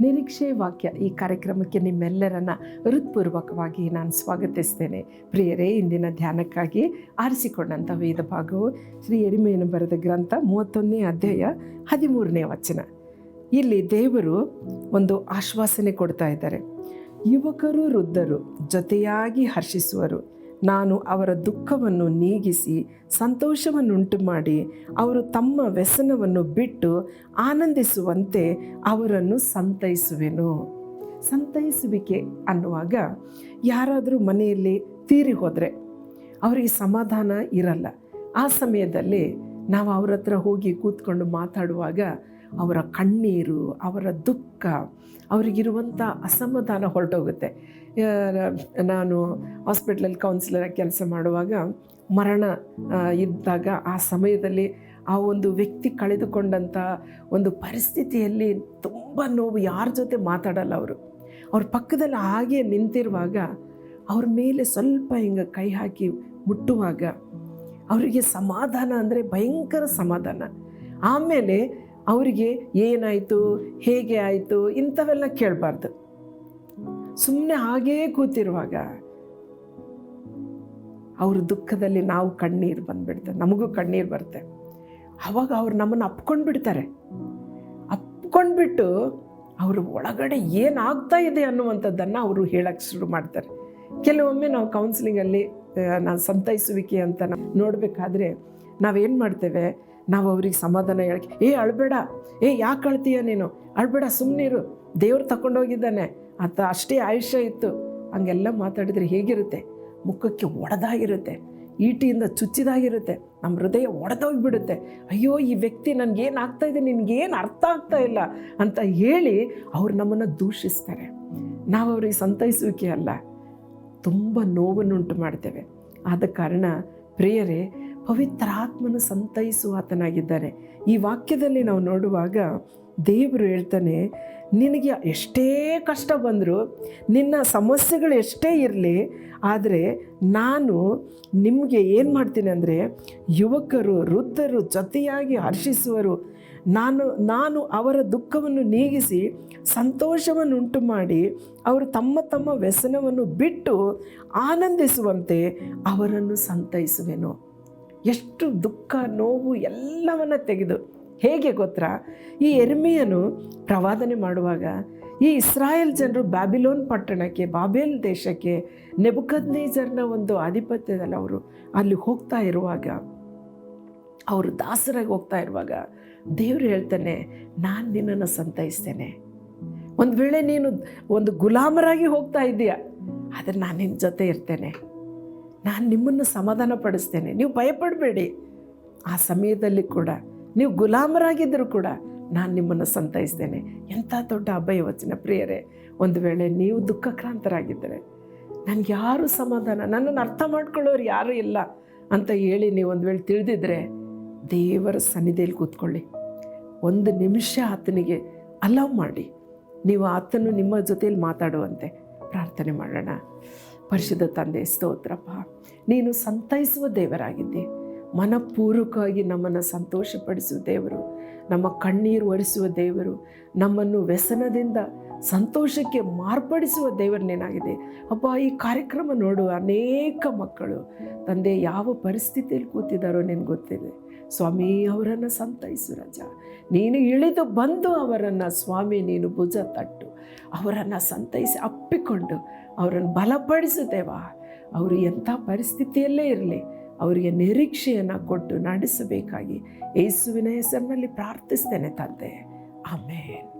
ನಿರೀಕ್ಷೆ ವಾಕ್ಯ ಈ ಕಾರ್ಯಕ್ರಮಕ್ಕೆ ನಿಮ್ಮೆಲ್ಲರನ್ನ ಹೃತ್ಪೂರ್ವಕವಾಗಿ ನಾನು ಸ್ವಾಗತಿಸ್ತೇನೆ. ಪ್ರಿಯರೇ, ಇಂದಿನ ಧ್ಯಾನಕ್ಕಾಗಿ ಆರಿಸಿಕೊಂಡಂಥ ವೇದ ಭಾಗವು ಶ್ರೀ ಎರಿಮೆಯನ್ನು ಬರೆದ ಗ್ರಂಥ ಮೂವತ್ತೊಂದನೇ ಅಧ್ಯಾಯ ಹದಿಮೂರನೇ ವಚನ. ಇಲ್ಲಿ ದೇವರು ಒಂದು ಆಶ್ವಾಸನೆ ಕೊಡ್ತಾ ಇದ್ದಾರೆ. ಯುವಕರು ವೃದ್ಧರು ಜೊತೆಯಾಗಿ ಹರ್ಷಿಸುವರು. ನಾನು ಅವರ ದುಃಖವನ್ನು ನೀಗಿಸಿ ಸಂತೋಷವನ್ನುಂಟು ಮಾಡಿ ಅವರು ತಮ್ಮ ವ್ಯಸನವನ್ನು ಬಿಟ್ಟು ಆನಂದಿಸುವಂತೆ ಅವರನ್ನು ಸಂತೈಸುವೆನು. ಸಂತೈಸುವಿಕೆ ಅನ್ನುವಾಗ ಯಾರಾದರೂ ಮನೆಯಲ್ಲಿ ತೀರಿ ಹೋದರೆ ಅವರಿಗೆ ಸಮಾಧಾನ ಇರಲ್ಲ. ಆ ಸಮಯದಲ್ಲಿ ನಾವು ಅವರ ಹತ್ರ ಹೋಗಿ ಕೂತ್ಕೊಂಡು ಮಾತಾಡುವಾಗ ಅವರ ಕಣ್ಣೀರು, ಅವರ ದುಃಖ, ಅವರಿಗಿರುವಂಥ ಅಸಮಾಧಾನ ಹೊರಟೋಗುತ್ತೆ. ನಾನು ಹಾಸ್ಪಿಟ್ಲಲ್ಲಿ ಕೌನ್ಸಿಲರಾಗಿ ಕೆಲಸ ಮಾಡುವಾಗ ಮರಣ ಇದ್ದಾಗ ಆ ಸಮಯದಲ್ಲಿ ಆ ಒಂದು ವ್ಯಕ್ತಿ ಕಳೆದುಕೊಂಡಂಥ ಒಂದು ಪರಿಸ್ಥಿತಿಯಲ್ಲಿ ತುಂಬ ನೋವು, ಯಾರ ಜೊತೆ ಮಾತಾಡಲ್ಲ ಅವರು. ಅವ್ರ ಪಕ್ಕದಲ್ಲಿ ಹಾಗೆ ನಿಂತಿರುವಾಗ ಅವ್ರ ಮೇಲೆ ಸ್ವಲ್ಪ ಹಿಂಗೆ ಕೈ ಹಾಕಿ ಮುಟ್ಟುವಾಗ ಅವರಿಗೆ ಸಮಾಧಾನ ಅಂದರೆ ಭಯಂಕರ ಸಮಾಧಾನ. ಆಮೇಲೆ ಅವರಿಗೆ ಏನಾಯಿತು, ಹೇಗೆ ಆಯಿತು, ಇಂಥವೆಲ್ಲ ಕೇಳಬಾರ್ದು. ಸುಮ್ಮನೆ ಹಾಗೇ ಕೂತಿರುವಾಗ ಅವ್ರ ದುಃಖದಲ್ಲಿ ನಾವು ಕಣ್ಣೀರು ಬಂದ್ಬಿಡ್ತೆ ನಮಗೂ ಕಣ್ಣೀರು ಬರುತ್ತೆ. ಅವಾಗ ಅವ್ರು ನಮ್ಮನ್ನು ಅಪ್ಕೊಂಡು ಬಿಡ್ತಾರೆ ಅಪ್ಕೊಂಡ್ಬಿಟ್ಟು ಅವರು ಒಳಗಡೆ ಏನಾಗ್ತಾ ಇದೆ ಅನ್ನುವಂಥದ್ದನ್ನು ಅವರು ಹೇಳಕ್ಕೆ ಶುರು ಮಾಡ್ತಾರೆ. ಕೆಲವೊಮ್ಮೆ ನಾವು ಕೌನ್ಸಿಲಿಂಗಲ್ಲಿ ನಾನು ಸಂತೈಸುವಿಕೆ ಅಂತ ನೋಡಬೇಕಾದ್ರೆ ನಾವೇನು ಮಾಡ್ತೇವೆ ನಾವು ಅವ್ರಿಗೆ ಸಮಾಧಾನ ಹೇಳಕ್ಕೆ, ಏ, ಅಳ್ಬೇಡ. ಏ, ಯಾಕೆ ಅಳ್ತೀಯ ನೀನು? ಅಳ್ಬೇಡ ಸುಮ್ಮನಿರು ದೇವ್ರು ತಗೊಂಡೋಗಿದ್ದಾನೆ ಆತ ಅಷ್ಟೇ ಆಯುಷ್ಯ ಇತ್ತು. ಹಂಗೆಲ್ಲ ಮಾತಾಡಿದರೆ ಹೇಗಿರುತ್ತೆ? ಮುಖಕ್ಕೆ ಒಡೆದಾಗಿರುತ್ತೆ. ಈಟಿಯಿಂದ ಚುಚ್ಚಿದಾಗಿರುತ್ತೆ. ನಮ್ಮ ಹೃದಯ ಒಡೆದೋಗಿಬಿಡುತ್ತೆ. ಅಯ್ಯೋ, ಈ ವ್ಯಕ್ತಿ ನನಗೇನು ಆಗ್ತಾ ಇದೆ? ನಿನಗೇನು ಅರ್ಥ ಆಗ್ತಾ ಇಲ್ಲ? ಅಂತ ಹೇಳಿ ಅವ್ರು ನಮ್ಮನ್ನು ದೂಷಿಸ್ತಾರೆ. ನಾವು ಅವ್ರಿಗೆ ಸಂತೈಸುವಿಕೆ ಅಲ್ಲ. ತುಂಬ ನೋವನ್ನುಂಟು ಮಾಡ್ತೇವೆ. ಆದ ಕಾರಣ ಪ್ರಿಯರೇ ಪವಿತ್ರಾತ್ಮನು ಸಂತೈಸುವ ಆತನಾಗಿದ್ದಾನೆ ಈ ವಾಕ್ಯದಲ್ಲಿ ನಾವು ನೋಡುವಾಗ ದೇವರು ಹೇಳ್ತಾನೆ, ನಿನಗೆ ಎಷ್ಟೇ ಕಷ್ಟ ಬಂದರೂ, ನಿನ್ನ ಸಮಸ್ಯೆಗಳು ಎಷ್ಟೇ ಇರಲಿ, ಆದರೆ ನಾನು ನಿಮಗೆ ಏನು ಮಾಡ್ತೀನಿ ಅಂದರೆ, ಯುವಕರು, ವೃದ್ಧರು, ಜೊತೆಯಾಗಿ ಹರ್ಷಿಸುವರು. ನಾನು ನಾನು ಅವರ ದುಃಖವನ್ನು ನೀಗಿಸಿ, ಸಂತೋಷವನ್ನುಂಟು ಮಾಡಿ, ಅವರು ತಮ್ಮ ತಮ್ಮ ವ್ಯಸನವನ್ನು ಬಿಟ್ಟು ಆನಂದಿಸುವಂತೆ ಅವರನ್ನು ಸಂತೈಸುವೆನು. ಎಷ್ಟು ದುಃಖ, ನೋವು ಎಲ್ಲವನ್ನ ತೆಗೆದು. ಹೇಗೆ ಗೊತ್ತಾ? ಈ ಎರ್ಮಿಯನು ಪ್ರವಾದನೆ ಮಾಡುವಾಗ ಈ ಇಸ್ರಾಯೇಲ್ ಜನರು ಬ್ಯಾಬಿಲೋನ್ ಪಟ್ಟಣಕ್ಕೆ, ಬಾಬೇಲ್ ದೇಶಕ್ಕೆ, ನೆಬುಕದ್ನೇಜರ್ನ ಒಂದು ಆಧಿಪತ್ಯದಲ್ಲಿ ಅವರು ಅಲ್ಲಿ ಹೋಗ್ತಾ ಇರುವಾಗ, ಅವರು ದಾಸರಾಗಿ ಹೋಗ್ತಾ ಇರುವಾಗ ದೇವರು ಹೇಳ್ತಾನೆ, ನಾನು ನಿನ್ನನ್ನು ಸಂತೈಸ್ತೇನೆ. ಒಂದು ವೇಳೆ ನೀನು ಒಂದು ಗುಲಾಮರಾಗಿ ಹೋಗ್ತಾ ಇದ್ದೀಯ, ಆದರೆ ನಾನು ನಿನ್ನ ಜೊತೆ ಇರ್ತೇನೆ. ನಾನು ನಿಮ್ಮನ್ನು ಸಮಾಧಾನ ಪಡಿಸ್ತೇನೆ ನೀವು ಭಯಪಡಬೇಡಿ. ಆ ಸಮಯದಲ್ಲಿ ಕೂಡ, ನೀವು ಗುಲಾಮರಾಗಿದ್ದರೂ ಕೂಡ ನಾನು ನಿಮ್ಮನ್ನು ಸಂತೈಸ್ತೇನೆ. ಎಂಥ ದೊಡ್ಡ ಅಭಯ ವಚನ ಪ್ರಿಯರೇ, ಒಂದು ವೇಳೆ ನೀವು ದುಃಖಕ್ರಾಂತರಾಗಿದ್ದರೆ, ನನಗೆ ಯಾರು ಸಮಾಧಾನ? ನನ್ನನ್ನು ಅರ್ಥ ಮಾಡ್ಕೊಳ್ಳೋರು ಯಾರೂ ಇಲ್ಲ ಅಂತ ಹೇಳಿ ನೀವು ಒಂದು ವೇಳೆ ತಿಳಿದಿದ್ರೆ, ದೇವರ ಸನ್ನಿಧಿಯಲ್ಲಿ ಕೂತ್ಕೊಳ್ಳಿ. ಒಂದು ನಿಮಿಷ ಆತನಿಗೆ ಅಲವ್ ಮಾಡಿ. ನೀವು ಆತನು ನಿಮ್ಮ ಜೊತೆಯಲ್ಲಿ ಮಾತಾಡುವಂತೆ ಪ್ರಾರ್ಥನೆ ಮಾಡೋಣ. ಪರಿಶುದ್ಧ ತಂದೆ, ಸ್ತೋತ್ರಪ್ಪ. ನೀನು ಸಂತೈಸುವ ದೇವರಾಗಿದ್ದೆ. ಮನಪೂರ್ವಕವಾಗಿ ನಮ್ಮನ್ನು ಸಂತೋಷಪಡಿಸುವ ದೇವರು, ನಮ್ಮ ಕಣ್ಣೀರು ಒರೆಸುವ ದೇವರು, ನಮ್ಮನ್ನು ವ್ಯಸನದಿಂದ ಸಂತೋಷಕ್ಕೆ ಮಾರ್ಪಡಿಸುವ ದೇವರನ್ನೇನಾಗಿದೆ ಅಪ್ಪ ಈ ಕಾರ್ಯಕ್ರಮ ನೋಡುವ ಅನೇಕ ಮಕ್ಕಳು, ತಂದೆ ಯಾವ ಪರಿಸ್ಥಿತಿಯಲ್ಲಿ ಕೂತಿದ್ದಾರೋ ನಿನಗೆ ಗೊತ್ತಿದೆ. ಸ್ವಾಮಿ, ಅವರನ್ನು ಸಂತೈಸು ರಜ. ನೀನು ಇಳಿದು ಬಂದು ಅವರನ್ನು, ಸ್ವಾಮಿ, ನೀನು ಭುಜ ತಟ್ಟು, ಅವರನ್ನು ಸಂತೈಸಿ ಅಪ್ಪಿಕೊಂಡು ಅವರನ್ನು ಬಲಪಡಿಸುತ್ತೇವ ಅವರು ಎಂಥ ಪರಿಸ್ಥಿತಿಯಲ್ಲೇ ಇರಲಿ, ಅವರಿಗೆ ನಿರೀಕ್ಷೆಯನ್ನು ಕೊಟ್ಟು ನಡೆಸಬೇಕಾಗಿ ಯೇಸುವಿನ ಹೆಸರಿನಲ್ಲಿ ಪ್ರಾರ್ಥಿಸ್ತೇನೆ ತಂದೆ. ಆಮೇಲೆ